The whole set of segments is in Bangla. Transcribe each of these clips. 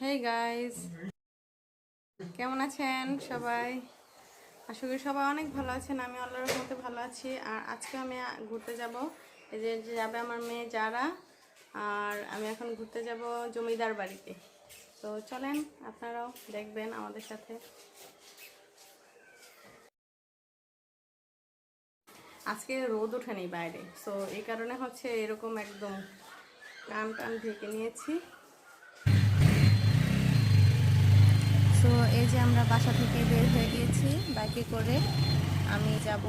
হেই গাইস কেমন আছেন সবাই? আশা করি সবাই অনেক ভালো আছেন, আমি আল্লাহর মতো ভালো আছি। আর আজকে আমি ঘুরতে যাব। এই যে যে যাবে আমার মেয়ে যারা, আর আমি এখন ঘুরতে যাব জমিদার বাড়িতে। তো চলেন, আপনারাও দেখবেন আমাদের সাথে। আজকে রোদ ওঠেনি বাইরে সো এই কারণে হচ্ছে এরকম একদম কান টান ঢেকে নিয়েছি। সো এই যে আমরা বাসা থেকে বের হয়ে গিয়েছি বাইকে করে আমি যাব।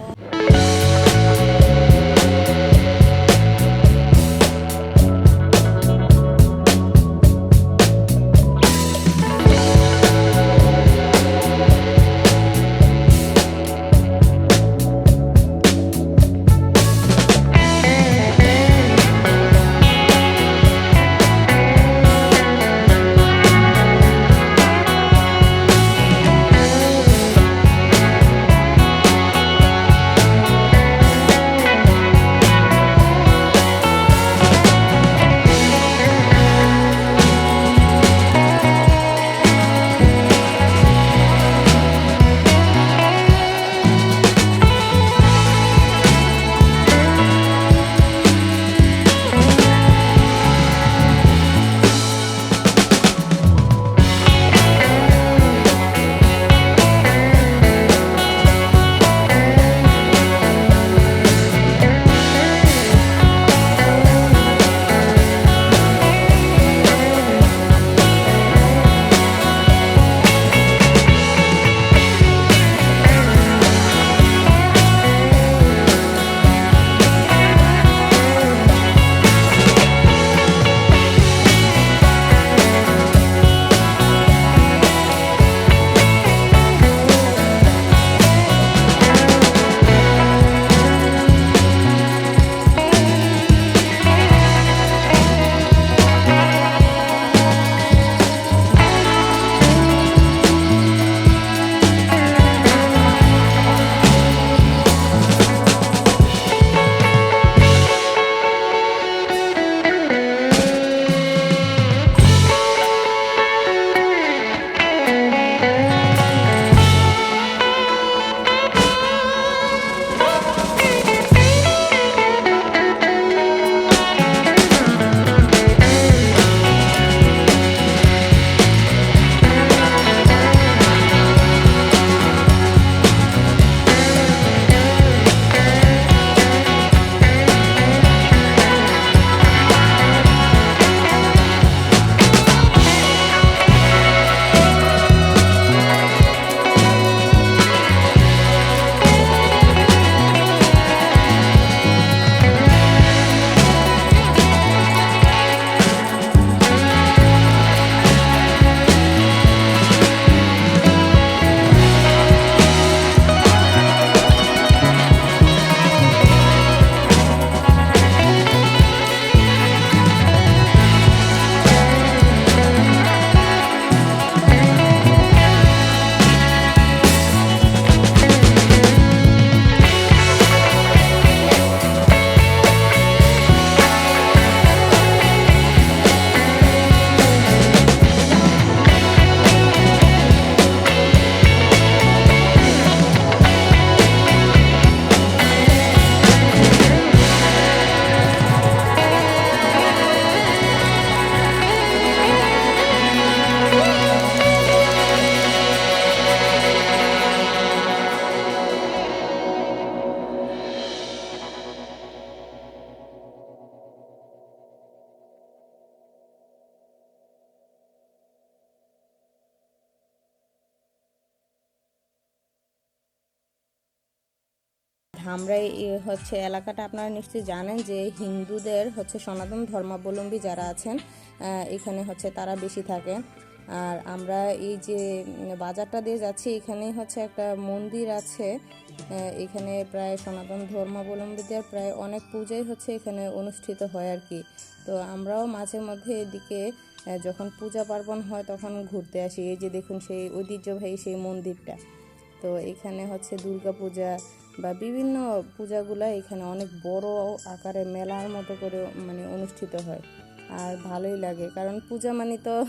ধামরাই হচ্ছে এলাকাটা আপনারা নিশ্চয়ই জানেন যে হিন্দুদের হচ্ছে সনাতন ধর্মাবলম্বী যারা আছেন এখানে হচ্ছে তারা বেশি থাকেন আর আমরা এই যে বাজারটা দিয়ে যাচ্ছি এখানে হচ্ছে একটা মন্দির আছে। এখানে প্রায় সনাতন ধর্মাবলম্বীদের প্রায় অনেক পূজাই হচ্ছে এখানে অনুষ্ঠিত হয় আর কি। তো আমরাও মাঝে মধ্যে এদিকে যখন পূজা পার্বণ হয় তখন ঘুরতে আসি। এই যে দেখুন সেই ঐতিহ্যবাহী সেই মন্দিরটা। তো এখানে হচ্ছে দুর্গা পূজা বা বিভিন্ন পূজাগুলা এখানে অনেক বড় আকারে মেলার মতো করে মানে অনুষ্ঠিত হয়। আর ভালোই লাগে, কারণ পূজা মানে তো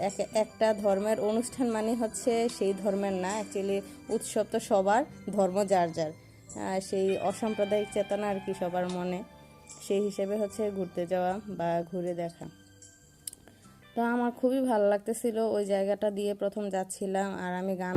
এক- একটা ধর্মের অনুষ্ঠান মানে হচ্ছে সেই ধর্মের না অ্যাকচুয়ালি উৎসব তো সবার, ধর্ম যার যার। সেই অসাম্প্রদায়িক চেতনা আর কি সবার মনে, সেই হিসেবে হচ্ছে ঘুরতে যাওয়া বা ঘুরে দেখা। তো আমার খুবই ভালো লাগতেছিল ওই জায়গাটা দিয়ে প্রথম যাচ্ছিলাম আর আমি গান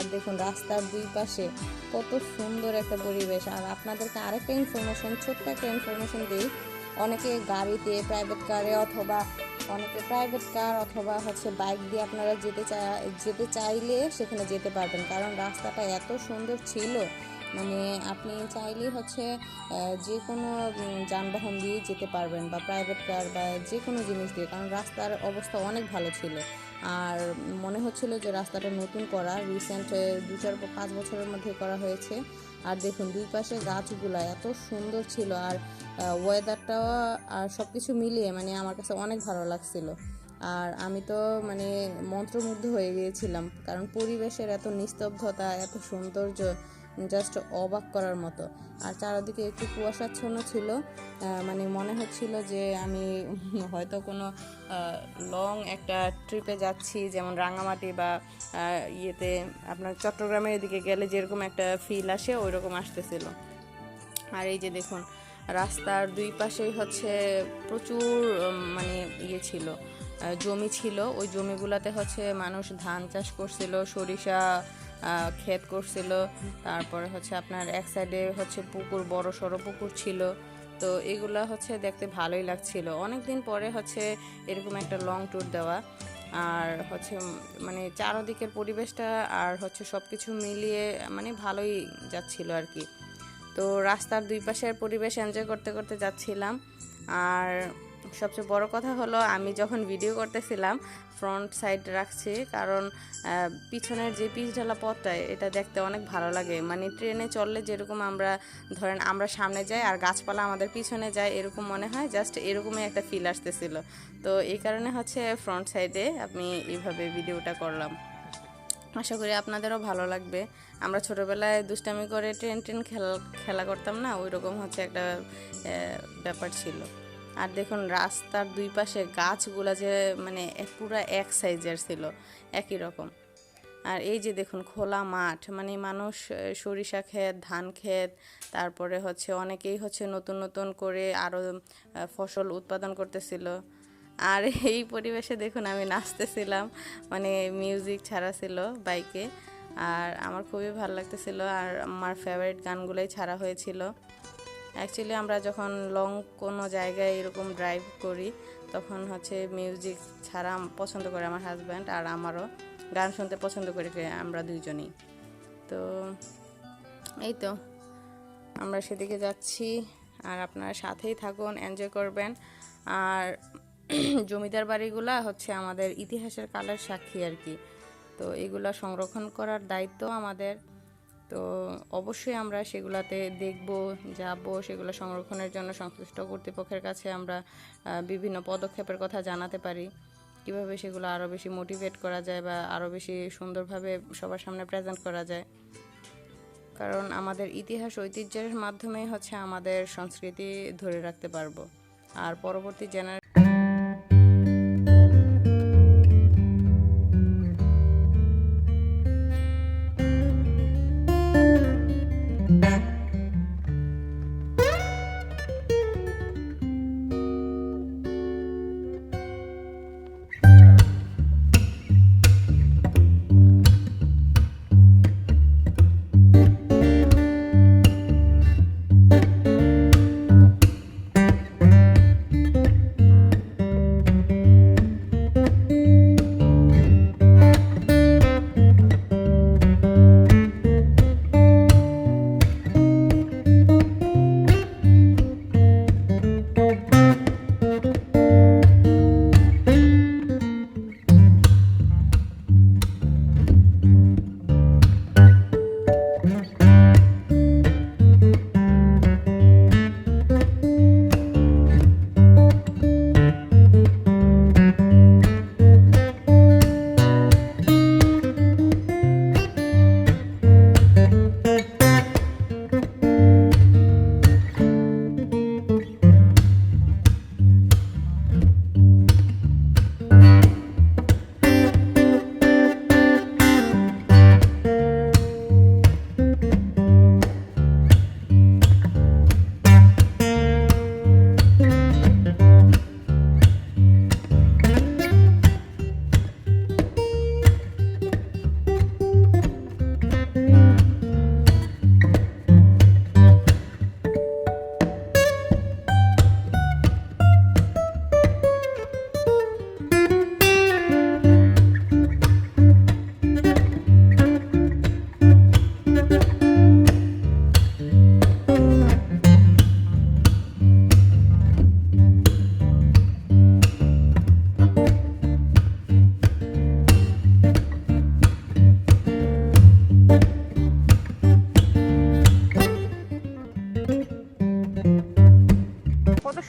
আর দেখুন রাস্তার দুই পাশে কত সুন্দর একটা পরিবেশ। আর আপনাদেরকে আরেকটা ইনফরমেশন ছোট্ট একটা ইনফরমেশন দিই। অনেকে গাড়িতে প্রাইভেট কারে অথবা অনেকে প্রাইভেট কার অথবা হচ্ছে বাইক দিয়ে আপনারা যেতে চা যেতে চাইলে সেখানে যেতে পারবেন। কারণ রাস্তাটা এত সুন্দর ছিল। মানে আপনি চাইলেই হচ্ছে যে কোনো যানবাহন দিয়ে যেতে পারবেন বা প্রাইভেট কার বা যে কোনো জিনিস দিয়ে। কারণ রাস্তার অবস্থা অনেক ভালো ছিল। আর মনে হচ্ছিল যে রাস্তাটা নতুন করা রিসেন্ট দু চার পাঁচ বছরের মধ্যে করা হয়েছে। আর দেখুন, দুই পাশে গাছগুলা এত সুন্দর ছিল আর ওয়েদারটাও আর সব কিছু মিলিয়ে মানে আমার কাছে অনেক ভালো লাগছিল। আর আমি তো মানে মন্ত্রমুগ্ধ হয়ে গিয়েছিলাম, কারণ পরিবেশের এত নিস্তব্ধতা, এত সৌন্দর্য জাস্ট অবাক করার মতো। আর চারিদিকে একটু কুয়াশাচ্ছন্ন ছিল। মানে মনে হচ্ছিল যে আমি হয়তো কোনো লং একটা ট্রিপে যাচ্ছি, যেমন রাঙামাটি বা ইয়েতে আপনার চট্টগ্রামের এদিকে গেলে যেরকম একটা ফিল আসে ওই রকম আসতেছিল। আর এই যে দেখুন, রাস্তার দুই পাশেই হচ্ছে প্রচুর মানে ইয়ে ছিল জমি ছিল। ওই জমিগুলোতে হচ্ছে মানুষ ধান চাষ করছিল, সরিষা ক্ষেত করছিল। তারপরে হচ্ছে আপনার এক সাইডে হচ্ছে পুকুর, বড় সড়ো পুকুর ছিল। তো এগুলা হচ্ছে দেখতে ভালোই লাগছিল। অনেক দিন পরে হচ্ছে এরকম একটা লং ট্যুর দেওয়া। আর হচ্ছে মানে চারদিকের পরিবেশটা আর হচ্ছে সব কিছু মিলিয়ে মানে ভালোই যাচ্ছিল আর কি। তো রাস্তার দুই পাশের পরিবেশ এনজয় করতে করতে যাচ্ছিলাম। আর সবচেয়ে বড় কথা হলো আমি যখন ভিডিও করতেছিলাম ফ্রন্ট সাইড রাখছি, কারণ পিছনের যে পিচ ঢালা পথটা, এটা দেখতে অনেক ভালো লাগে। মানে ট্রেনে চললে যেরকম আমরা, ধরেন আমরা সামনে যাই আর গাছপালা আমাদের পিছনে যায়, এরকম মনে হয় জাস্ট এরকমই একটা ফিল আসতেছিল। তো এই কারণে হচ্ছে ফ্রন্ট সাইডে আমি এইভাবে ভিডিওটা করলাম। আশা করি আপনাদেরও ভালো লাগবে। আমরা ছোটোবেলায় দুষ্টামি করে ট্রেন ট্রেন খেলা খেলা করতাম না ওই রকম হচ্ছে একটা ব্যাপার ছিল। আর দেখুন, রাস্তার দুই পাশে গাছগুলা যে মানে পুরো এক সাইজের ছিল, একই রকম। আর এই যে দেখুন, খোলা মাঠ মানে মানুষ সরিষা ক্ষেত, ধান ক্ষেত, তারপরে হচ্ছে অনেকেই হচ্ছে নতুন নতুন করে আরও ফসল উৎপাদন করতেছিল। আর এই পরিবেশে দেখুন, আমি নাচতেছিলাম মানে মিউজিক ছাড়া ছিল বাইকে। আর আমার খুবই ভালো লাগতেছিল, আর আমার ফেভারিট গানগুলোই ছাড়া হয়েছিল। অ্যাকচুয়ালি আমরা যখন লং কোনো জায়গায় এরকম ড্রাইভ করি, তখন হচ্ছে মিউজিক ছাড়া পছন্দ করে আমার হাজব্যান্ড আর আমারও। গান শুনতে পছন্দ করি আমরা দুইজনেই। তো, এই তো। আমরা সেদিকে যাচ্ছি আর আপনারা সাথেই থাকুন এনজয় করবেন। আর জমিদার বাড়িগুলা হচ্ছে আমাদের ইতিহাসের কালের সাক্ষী আর কি। তো এগুলা সংরক্ষণ করার দায়িত্ব আমাদের। তো অবশ্যই আমরা সেগুলাতে দেখব, যাব, সেগুলো সংরক্ষণের জন্য সংশ্লিষ্ট কর্তৃপক্ষের কাছে আমরা বিভিন্ন পদক্ষেপের কথা জানাতে পারি। কীভাবে সেগুলো আরও বেশি মোটিভেট করা যায় বা আরও বেশি সুন্দরভাবে সবার সামনে প্রেজেন্ট করা যায়। কারণ আমাদের ইতিহাস, ঐতিহ্যের মাধ্যমেই হচ্ছে আমাদের সংস্কৃতি ধরে রাখতে পারব। আর পরবর্তী জেনারেশন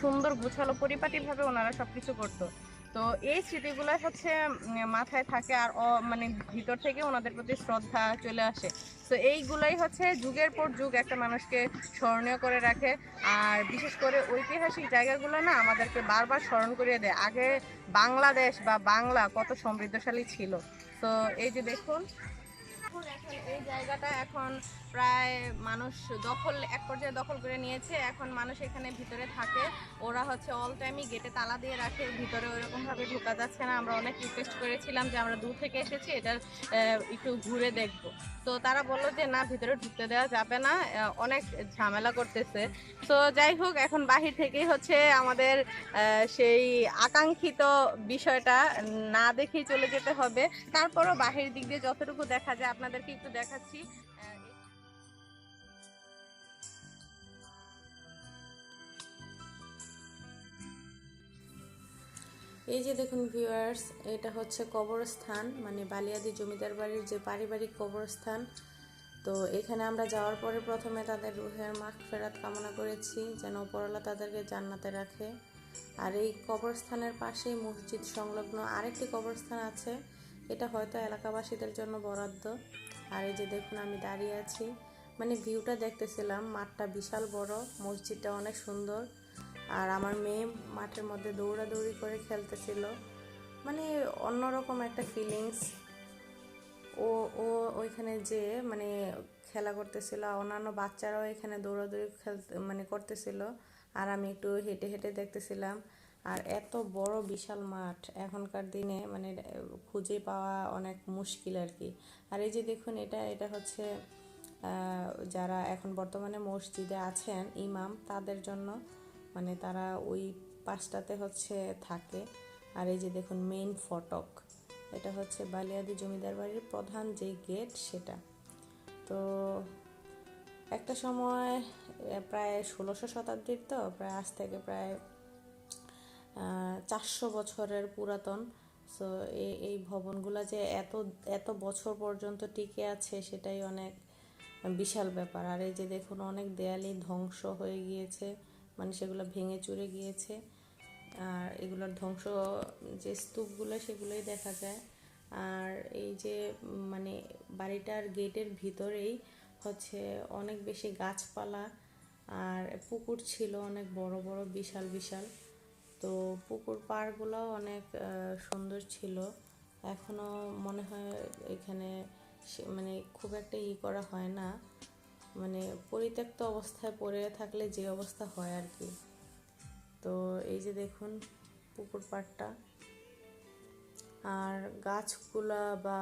সুন্দর গুছালো, পরিপাটিভাবে ওনারা সবকিছু করতো। তো এই স্মৃতিগুলো হচ্ছে মাথায় থাকে আর মানে ভিতর থেকে ওনাদের প্রতি শ্রদ্ধা চলে আসে। তো এইগুলাই হচ্ছে যুগের পর যুগ একটা মানুষকে স্মরণীয় করে রাখে। আর বিশেষ করে ঐতিহাসিক জায়গাগুলো না আমাদেরকে বারবার স্মরণ করিয়ে দেয়। আগে বাংলাদেশ বা বাংলা কত সমৃদ্ধশালী ছিল। তো এই যে দেখুন এই জায়গাটা এখন প্রায় মানুষ দখল, এক পর্যায়ে দখল করে নিয়েছে। এখন মানুষ এখানে ভিতরে থাকে। ওরা হচ্ছে অল টাইমই গেটে তালা দিয়ে রাখে। ভিতরে ওইরকম ভাবে ঢোকা যাচ্ছে না। আমরা অনেক রিকোয়েস্ট করেছিলাম যে আমরা দূর থেকে এসেছি এটার একটু ঘুরে দেখব। তো তারা বলল যে, না, ভিতরে ঢুকতে দেওয়া যাবে না। অনেক ঝামেলা করতেছে। তো যাই হোক, এখন বাহির থেকেই হচ্ছে আমাদের সেই আকাঙ্ক্ষিত বিষয়টা না দেখেই চলে যেতে হবে। তারপরও বাহির দিক দিয়ে যতটুকু দেখা যায়, আপনাদেরকে একটু দেখাচ্ছি। এই যে দেখুন ভিউয়ার্স এটা হচ্ছে কবরস্থান মানে বালিয়াদি জমিদার বাড়ির যে পারিবারিক কবরস্থান। তো এখানে আমরা যাওয়ার পরে প্রথমে তাদের রুহের মাখ ফেরাত কামনা করেছি, যেন উপরওয়ালা তাদেরকে জান্নাতে রাখে। আর এই কবরস্থানের পাশেই মসজিদ সংলগ্ন আরেকটি কবরস্থান আছে, এটা হয়তো এলাকাবাসীদের জন্য বরাদ্দ। আর এই যে দেখুন আমি দাঁড়িয়ে আছি মানে ভিউটা দেখতেছিলাম, মাঠটা বিশাল বড়, মসজিদটা অনেক সুন্দর। আর আমার মেয়ে মাঠের মধ্যে দৌড়াদৌড়ি করে খেলতেছিল। মানে অন্যরকম একটা ফিলিংস ও ও ওইখানে যে মানে খেলা করতেছিল অন্যান্য বাচ্চারাও এখানে দৌড়াদৌড়ি খেলতে মানে করতেছিল। আর আমি একটু হেঁটে হেঁটে দেখতেছিলাম। আর এত বড় বিশাল মাঠ এখনকার দিনে মানে খুঁজে পাওয়া অনেক মুশকিল আর কি। আর এই যে দেখুন, এটা এটা হচ্ছে যারা এখন বর্তমানে মসজিদে আছেন, ইমাম, তাদের জন্য মানে তারা ওই পাশটাতে হচ্ছে থাকে। আর এই যে দেখুন মেইন ফটক। এটা হচ্ছে বালিয়াদি জমিদার বাড়ির প্রধান যে গেট সেটা। তো একটা সময় প্রায় ষোলোশো শতাব্দীর তো, প্রায় আজ থেকে প্রায় চারশো বছরের পুরাতন। সো এই এই ভবনগুলো যে এত এত বছর পর্যন্ত টিকে আছে সেটাই অনেক বিশাল ব্যাপার। আর এই যে দেখুন, অনেক দেয়ালি ধ্বংস হয়ে গিয়েছে। মানে সেগুলো ভেঙে চুরে গিয়েছে। আর এগুলোর ধ্বংস, যে স্তূপগুলো সেগুলোই দেখা যায়। আর এই যে মানে বাড়িটার গেটের ভিতরেই হচ্ছে অনেক বেশি গাছপালা। আর পুকুর ছিল অনেক বড় বড়, বিশাল বিশাল। তো পুকুর পাড়গুলোও অনেক সুন্দর ছিল। এখনও মনে হয় এখানে মানে খুব একটা ই করা হয় না। মানে পরিত্যক্ত অবস্থায় পড়ে থাকলে যে অবস্থা হয় আর কি। তো এই যে দেখুন পুকুর পাড়টা। আর গাছগুলা বা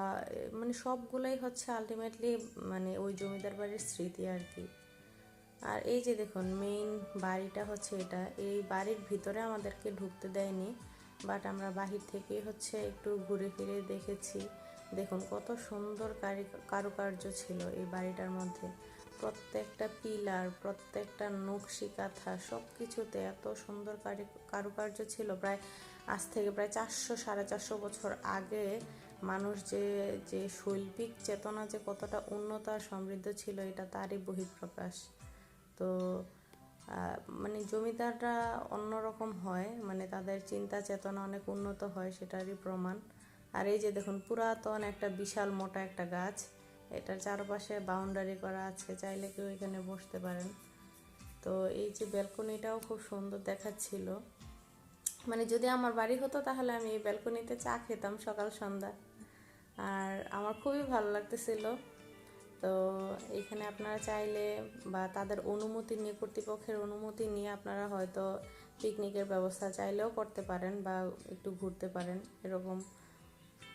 মানে সবগুলাই হচ্ছে আলটিমেটলি মানে ওই জমিদার বাড়ির স্মৃতি আর কি। আর এই যে দেখুন মেইন বাড়িটা হচ্ছে এটা। এই বাড়ির ভিতরে আমাদেরকে ঢুকতে দেয়নি বাট আমরা বাহির থেকেই হচ্ছে একটু ঘুরে ফিরে দেখেছি। দেখুন কত সুন্দর কারুকার্য ছিল এই বাড়িটার মধ্যে। প্রত্যেকটা পিলার, প্রত্যেকটা নকশি কাঁথা সব কিছুতে এত সুন্দর কারি- কারুকার্য ছিল। প্রায় আজ থেকে প্রায় চারশো, সাড়ে চারশো বছর আগে মানুষ যে যে শৈল্পিক চেতনা যে কতটা উন্নত আর সমৃদ্ধ ছিল, এটা তারই বহিঃপ্রকাশ। তো মানে জমিদাররা অন্যরকম হয় মানে তাদের চিন্তা চেতনা অনেক উন্নত হয়, সেটারই প্রমাণ। আর এই যে দেখুন, পুরাতন একটা বিশাল মোটা একটা গাছ এটার চারপাশে বাউন্ডারি করা আছে, চাইলে কেউ এখানে বসতে পারেন। তো এই যে ব্যালকনিটাও খুব সুন্দর দেখাচ্ছিল। মানে যদি আমার বাড়ি হতো তাহলে আমি এই ব্যালকনিতে চা খেতাম সকাল, সন্ধ্যা। আর আমার খুবই ভালো লাগতেছিল। তো এখানে আপনারা চাইলে বা তাদের অনুমতি নিয়ে, কর্তৃপক্ষের অনুমতি নিয়ে আপনারা হয়তো পিকনিকের ব্যবস্থা চাইলেও করতে পারেন বা একটু ঘুরতে পারেন এরকম।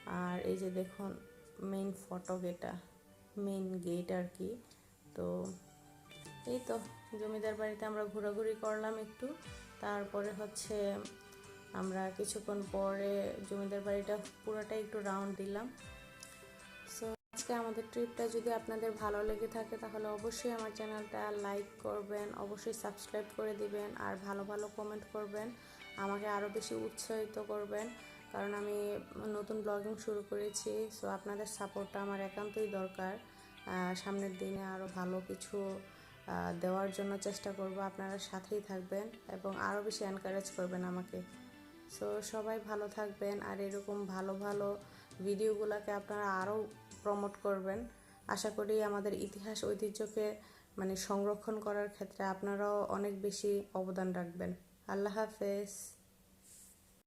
আর এই যে দেখুন মেইন ফটক এটা। মেইন গেট আর কি তো এই তো, জমিদার বাড়িতে আমরা ঘোরাঘুরি করলাম একটু। তারপরে হচ্ছে আমরা কিছুক্ষণ পরে জমিদার বাড়িটা পুরোটাই একটু রাউন্ড দিলাম। সো আজকে আমাদের ট্রিপটা যদি আপনাদের ভালো লেগে থাকে, তাহলে অবশ্যই আমার চ্যানেলটা লাইক করবেন, অবশ্যই সাবস্ক্রাইব করে দিবেন, আর ভালো ভালো কমেন্ট করবেন। আমাকে আরও বেশি উৎসাহিত করবেন। কারণ আমি নতুন ব্লগিং শুরু করেছি সো আপনাদের সাপোর্টটা আমার একান্তই দরকার। সামনের দিনে আরও ভালো কিছু দেওয়ার জন্য চেষ্টা করব, আপনারা সাথেই থাকবেন এবং আরও বেশি এনকারেজ করবেন আমাকে। সো সবাই ভালো থাকবেন, আর এরকম ভালো ভালো ভিডিওগুলোকে আপনারা আরও প্রমোট করবেন। আশা করি আমাদের ইতিহাস ঐতিহ্যকে মানে সংরক্ষণ করার ক্ষেত্রে আপনারাও অনেক বেশি অবদান রাখবেন। আল্লাহ হাফেজ।